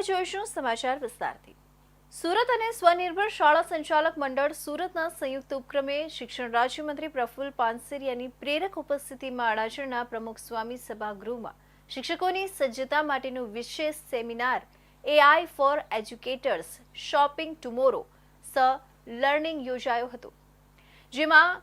જોઈશું સમાચાર વિસ્તારથી? સુરત અને સ્વનિર્ભર શાળા સંચાલક મંડળ સુરતના સંયુક્ત ઉપક્રમે શિક્ષણ રાજ્યમંત્રી પ્રફુલ્લ પાનસેરિયાની પ્રેરક ઉપસ્થિતિમાં અડાજણના પ્રમુખ સ્વામી સભાગૃહમાં શિક્ષકોની સજ્જતા માટેનું વિશેષ seminar AI for educators shaping tomorrow's learning યોજાયો હતો. જેમાં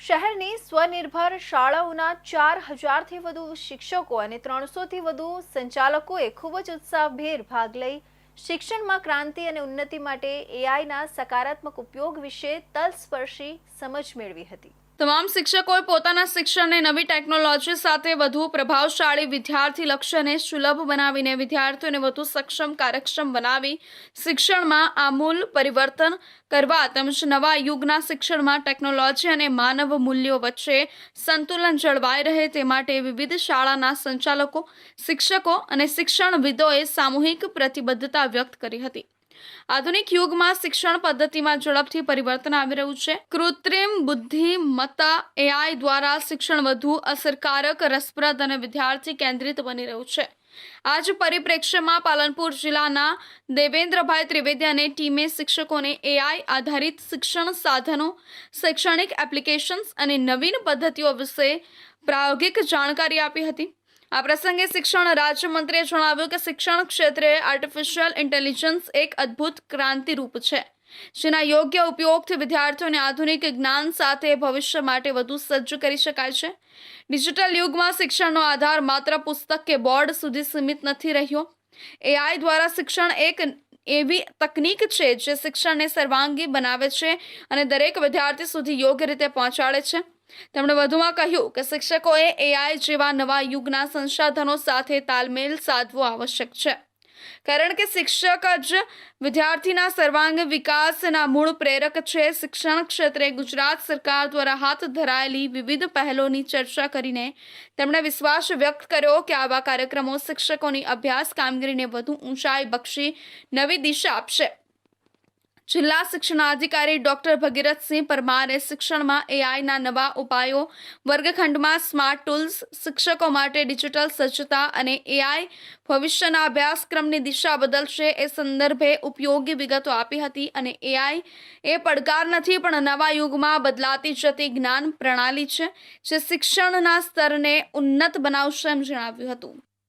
શહેરની સ્વનિર્ભર શાળાઓના ચાર હજારથી વધુ શિક્ષકો અને ત્રણસોથી વધુ સંચાલકોએ ખૂબ જ ઉત્સાહભેર ભાગ લઈ શિક્ષણમાં ક્રાંતિ અને ઉન્નતિ માટે એઆઈના સકારાત્મક ઉપયોગ વિશે તલસ્પર્શી સમજ મેળવી હતી. તમામ શિક્ષકોએ પોતાના શિક્ષણને નવી ટેકનોલોજી સાથે વધુ પ્રભાવશાળી વિદ્યાર્થી લક્ષ્યને સુલભ બનાવીને વિદ્યાર્થીઓને વધુ સક્ષમ કાર્યક્ષમ બનાવી શિક્ષણમાં આમૂલ પરિવર્તન કરવા તેમજ નવા યુગના શિક્ષણમાં ટેકનોલોજી અને માનવ મૂલ્યો વચ્ચે સંતુલન જળવાઈ રહે તે માટે વિવિધ શાળાના સંચાલકો, શિક્ષકો અને શિક્ષણવિદોએ સામૂહિક પ્રતિબદ્ધતા વ્યક્ત કરી હતી. આધુનિક યુગમાં શિક્ષણ પદ્ધતિમાં ઝડપથી પરિવર્તન આવી રહ્યું છે. કૃત્રિમ બુદ્ધિમત્તા એઆઈ દ્વારા શિક્ષણ વધુ અસરકારક, રસપ્રદ અને વિદ્યાર્થી કેન્દ્રિત બની રહ્યું છે. આજ પરિપ્રેક્ષ્યમાં પાલનપુર જિલ્લાના દેવેન્દ્રભાઈ ત્રિવેદી અને ટીમે શિક્ષકોને એઆઈ આધારિત શિક્ષણ સાધનો, શૈક્ષણિક એપ્લિકેશન્સ અને નવીન પદ્ધતિઓ વિશે પ્રાયોગિક જાણકારી આપી હતી. આ પ્રસંગે શિક્ષણ રાજ્યમંત્રીએ જણાવ્યું કે શિક્ષણ ક્ષેત્રે આર્ટિફિશિયલ ઇન્ટેલિજન્સ એક અદ્ભુત ક્રાંતિરૂપ છે. જેના યોગ્ય ઉપયોગથી વિદ્યાર્થીઓને આધુનિક જ્ઞાન સાથે ભવિષ્ય માટે વધુ સજ્જ કરી શકાય છે. ડિજિટલ યુગમાં શિક્ષણનો આધાર માત્ર પુસ્તક કે બોર્ડ સુધી સીમિત નથી રહ્યો. એઆઈ દ્વારા શિક્ષણ એક એવી તકનીક છે જે શિક્ષણને સર્વાંગી બનાવે છે અને દરેક વિદ્યાર્થી સુધી યોગ્ય રીતે પહોંચાડે છે. તેમણે વધુમાં કહ્યું કે શિક્ષકોએ એઆઈ જેવા નવા યુગના સંસાધનો સાથે તાલમેલ સાધવો આવશ્યક છે. કારણ કે શિક્ષક જ વિદ્યાર્થીના સર્વાંગ વિકાસના મૂળ પ્રેરક છે. શિક્ષણ ક્ષેત્રે ગુજરાત સરકાર દ્વારા હાથ ધરાયેલી વિવિધ પહેલોની ચર્ચા કરીને તેમણે વિશ્વાસ વ્યક્ત કર્યો કે આવા કાર્યક્રમો શિક્ષકોની અભ્યાસ કામગીરીને વધુ ઊંચાઈ બક્ષી નવી દિશા આપશે. જિલ્લા શિક્ષણાધિકારી ડોક્ટર ભગીરથસિંહ પરમારે શિક્ષણમાં એઆઈના નવા ઉપાયો, વર્ગખંડમાં સ્માર્ટ ટૂલ્સ, શિક્ષકો માટે ડિજિટલ સજ્જતા અને એઆઈ ભવિષ્યના અભ્યાસક્રમની દિશા બદલશે એ સંદર્ભે ઉપયોગી વિગતો આપી હતી અને એઆઈ એ પડકાર નથી પણ નવા યુગમાં બદલાતી જતી જ્ઞાન પ્રણાલી છે જે શિક્ષણના સ્તરને ઉન્નત બનાવશે એમ જણાવ્યું હતું.